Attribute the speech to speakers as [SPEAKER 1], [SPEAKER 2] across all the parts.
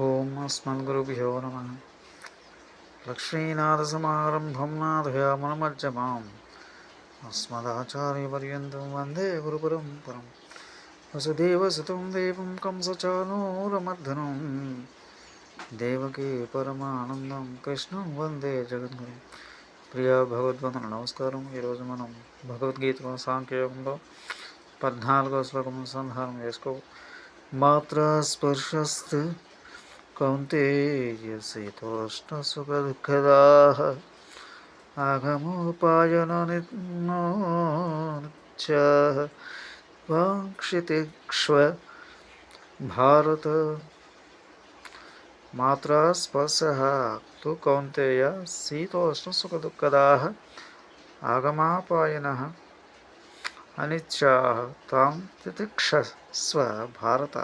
[SPEAKER 1] ఓం అస్మద్గురుభ్యో నమ. లక్ష్మీనాథసమారంభం నాథయామనమజ్జమాం అస్మదాచార్యపర్యంతం వందే గురుపరంపరం. వసుదేవసుతం దేవం కంసచానూరమర్దనం. దేవకీ పరమానందం కృష్ణం వందే జగద్గురు. ప్రియ భగవద్వందన నమస్కారం. ఈరోజు మనం భగవద్గీత సాంఖ్యయోగంలో పద్నాలుగో శ్లోకం సంధానం చేసుకో. మాత్రా స్పర్శస్తు కౌంతేయ శీతోష్ణసుఖదుఃఖదాः ఆగమోపాయననిచ్చ వాంక్షితిక్ష్వ భారత మాత్రా స్పర్శः తు కౌంతేయ శీతోష్ణసుఖదుఃఖదాः ఆగమాపాయనः అనిచ్చాः తాం తితిక్షస్వ భారత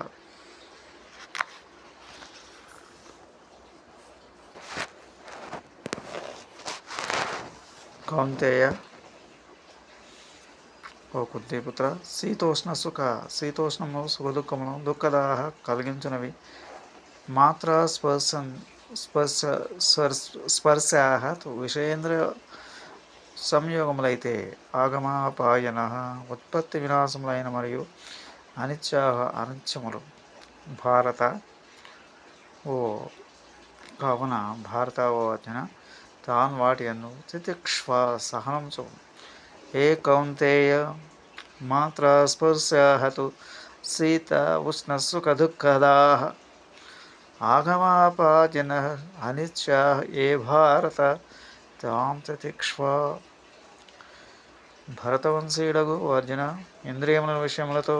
[SPEAKER 1] కౌంతేయ ఓ కుంతిపుత్ర శీతోష్ణ సుఖ శీతోష్ణము సుఖదుఖములు దుఃఖదాహ కలిగించినవి మాత్ర స్పర్శ స్పర్శ స్పర్శాహ విషయేంద్ర సంయోగములైతే ఆగమాపాయన ఉత్పత్తి వినాశములైన మరియు అనిత్యాహ అనిత్యములు భారత ఓ కావున భారత ఓ తాన్ వాటి అన్ను తితిక్ష్వ సహనం చూ ఏ కౌంతేయ మాత్ర స్పర్శహతు సీత ఉష్ణ సుఖ దుఃఖదా ఆగమాపాజన అనిత్య ఏ భారత తాం తితిక్ష్వ భరతవంశీయుడగు అర్జున ఇంద్రియముల విషయములతో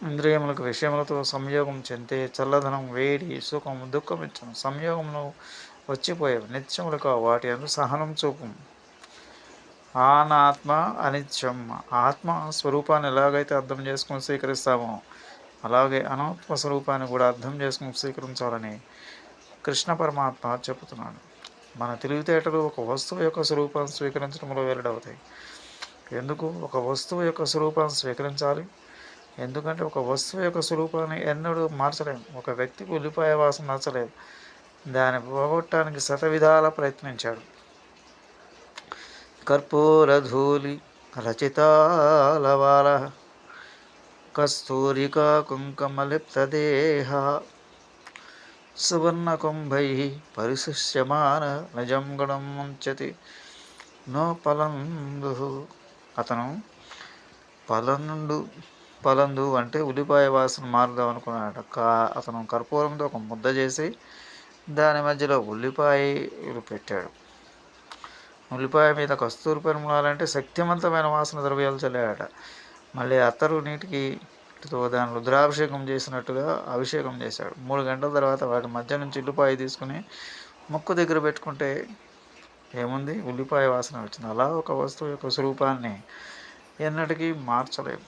[SPEAKER 1] ఇంద్రియములకు విషయములతో సంయోగం చెందే చల్లదనం వేడి సుఖం దుఃఖం ఇచ్చను సంయోగమును వచ్చిపోయేవి. నిత్యములకు వాటి అందు సహనం చూపు ఆనాత్మ అనిత్యం. ఆత్మ స్వరూపాన్ని ఎలాగైతే అర్థం చేసుకుని స్వీకరిస్తామో అలాగే అనాత్మ స్వరూపాన్ని కూడా అర్థం చేసుకుని స్వీకరించాలని కృష్ణ పరమాత్మ చెబుతున్నాడు మన తెలివితేటలు ఒక వస్తువు యొక్క స్వరూపాన్ని స్వీకరించడంలో వెల్లడవుతాయి ఎందుకు? ఒక వస్తువు యొక్క స్వరూపాన్ని స్వీకరించాలి. ఎందుకంటే ఒక వస్తువు యొక్క స్వరూపాన్ని ఎన్నడూ మార్చలేము ఒక వ్యక్తికి ఉల్లిపాయ వాసన నచ్చలేదు. దాన్ని పోగొట్టడానికి శతవిధాల ప్రయత్నించాడు. కర్పూరధూళి రచితాలవాల కస్తూరికా కుంకుమలిప్తదేహ సువర్ణకుంభై పరిశిష్యమాన నిజం గుణం ముంచతి నో పలందు. అతను పలండు పలందు అంటే ఉల్లిపాయ వాసన మారుదాం అనుకున్నాడు కా అతను కర్పూరంతో ఒక ముద్ద చేసి దాని మధ్యలో ఉల్లిపాయలు పెట్టాడు. ఉల్లిపాయ మీద కస్తూరి పరిమళాలంటే శక్తివంతమైన వాసన ద్రవ్యాలు చల్లాడట మళ్ళీ అత్తరు నీటికి దాని రుద్రాభిషేకం చేసినట్టుగా అభిషేకం చేశాడు. మూడు గంటల తర్వాత వాటి మధ్య నుంచి ఉల్లిపాయ తీసుకుని ముక్కు దగ్గర పెట్టుకుంటే ఏముంది? ఉల్లిపాయ వాసన వచ్చింది. అలా ఒక వస్తువు యొక్క స్వరూపాన్ని ఎన్నటికీ మార్చలేము.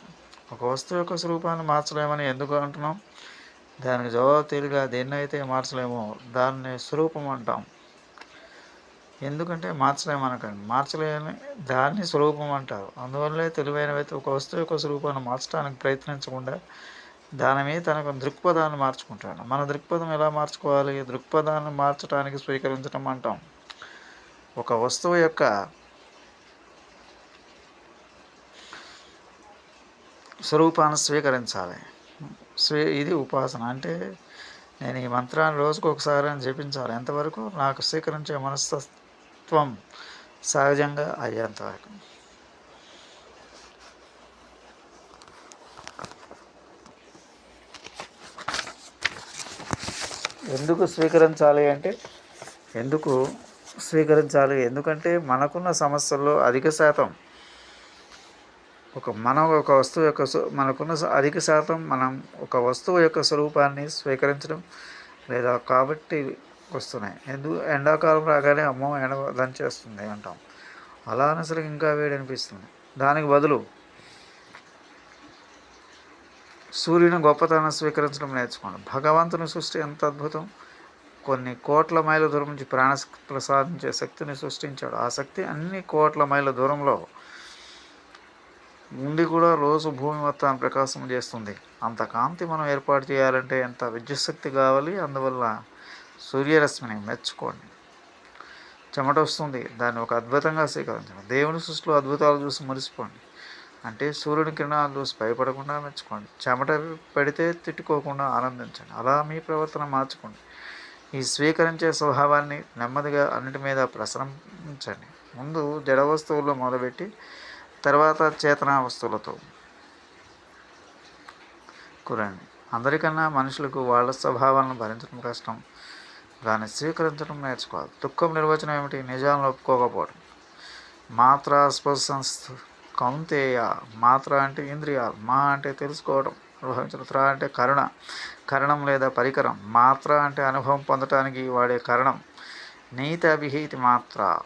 [SPEAKER 1] ఒక వస్తువు యొక్క స్వరూపాన్ని మార్చలేమని ఎందుకు అంటున్నాం? దానికి జవాబు తేలిగా దేన్నైతే మార్చలేమో దాన్ని స్వరూపం అంటాం. ఎందుకంటే మార్చలేము అనకండి మార్చలేని దాన్ని స్వరూపం అంటారు. అందువల్లే తెలివైనవైతే ఒక వస్తువు యొక్క స్వరూపాన్ని మార్చడానికి ప్రయత్నించకుండా దాని మీద తనకు దృక్పథాన్ని మార్చుకుంటాడు. మన దృక్పథం ఎలా మార్చుకోవాలి? దృక్పథాన్ని మార్చడానికి స్వీకరించడం అంటాం. ఒక వస్తువు యొక్క స్వరూపాన్ని స్వీకరించాలి. స్వీ ఇది ఉపాసన. అంటే నేను ఈ మంత్రాన్ని రోజుకు ఒకసారి అని జపించాలి. ఎంతవరకు? నాకు స్వీకరించే మనస్తత్వం సహజంగా అయ్యేంతవరకు ఎందుకు స్వీకరించాలి అంటే ఎందుకు స్వీకరించాలి? ఎందుకంటే మనకున్న సమస్యల్లో అధిక శాతం ఒక మనం ఒక వస్తువు యొక్క మనకున్న అధిక శాతం మనం ఒక వస్తువు యొక్క స్వరూపాన్ని స్వీకరించడం లేదా కాబట్టి వస్తున్నాయి. ఎందుకు ఎండాకాలం రాగానే అమ్మో ఎండ దంచేస్తుంది అంటాం. అలా అసలు ఇంకా వేడి అనిపిస్తుంది దానికి బదులు సూర్యుని గొప్పతనం స్వీకరించడం నేర్చుకోండి. భగవంతుని సృష్టి ఎంత అద్భుతం! కొన్ని కోట్ల మైళ్ళ దూరం నుంచి ప్రాణ ప్రసాదించే శక్తిని సృష్టించాడు. ఆ శక్తి అన్ని కోట్ల మైళ్ళ దూరంలో ఉండి కూడా రోజు భూమి మొత్తాన్ని ప్రకాశం చేస్తుంది. అంత కాంతి మనం ఏర్పాటు చేయాలంటే ఎంత విద్యుత్శక్తి కావాలి? అందువల్ల సూర్యరశ్మిని మెచ్చుకోండి. చెమట వస్తుంది. దాన్ని ఒక అద్భుతంగా స్వీకరించండి. దేవుని సృష్టిలో అద్భుతాలు చూసి మురిసిపోండి. అంటే సూర్యుని కిరణాలు చూసి భయపడకుండా మెచ్చుకోండి. చెమట పెడితే తిట్టుకోకుండా ఆనందించండి. అలా మీ ప్రవర్తన మార్చుకోండి. ఈ స్వీకరించే స్వభావాన్ని నెమ్మదిగా అన్నిటి మీద ప్రసరించండి. ముందు జడ వస్తువుల్లో మొదలుపెట్టి తర్వాత చేతన వస్తువులతో. కురండి. అందరికన్నా మనుషులకు వాళ్ళ స్వభావాలను భరించడం కష్టం. దాన్ని స్వీకరించడం నేర్చుకోవాలి. దుఃఖం నిర్వచనం ఏమిటి? నిజాలను ఒప్పుకోకపోవడం. మాత్ర స్పర్శంస్తు కౌంతేయ. మాత్ర అంటే ఇంద్రియాలు. మా అంటే తెలుసుకోవడం. అనుభవించడం త్ర అంటే కరుణ. కరణం లేదా పరికరం. మాత్ర అంటే అనుభవం పొందటానికి వాడే కరణం. నీత అభిహీతి మాత్ర.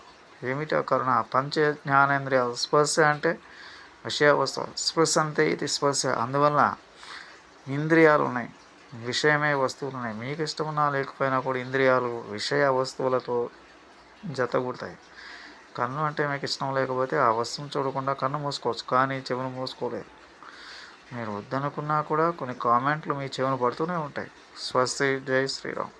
[SPEAKER 1] ఏమిటో కరుణ? పంచ జ్ఞానేంద్రియాలు స్పర్శ అంటే విషయ వస్తువు. స్పర్శ అంతే ఇది స్పర్శ. అందువల్ల ఇంద్రియాలు ఉన్నాయి. విషయమే వస్తువులు ఉన్నాయి. మీకు ఇష్టమున్నా లేకపోయినా కూడా ఇంద్రియాలు విషయ వస్తువులతో జతగూడతాయి కన్ను అంటే మీకు ఇష్టం లేకపోతే ఆ వస్తువును చూడకుండా కన్ను మూసుకోవచ్చు. కానీ చెవును మూసుకోలేదు. మీరు వద్దనుకున్నా కూడా కొన్ని కామెంట్లు మీ చెవును పడుతూనే ఉంటాయి. స్వస్తి. జై శ్రీరామ్.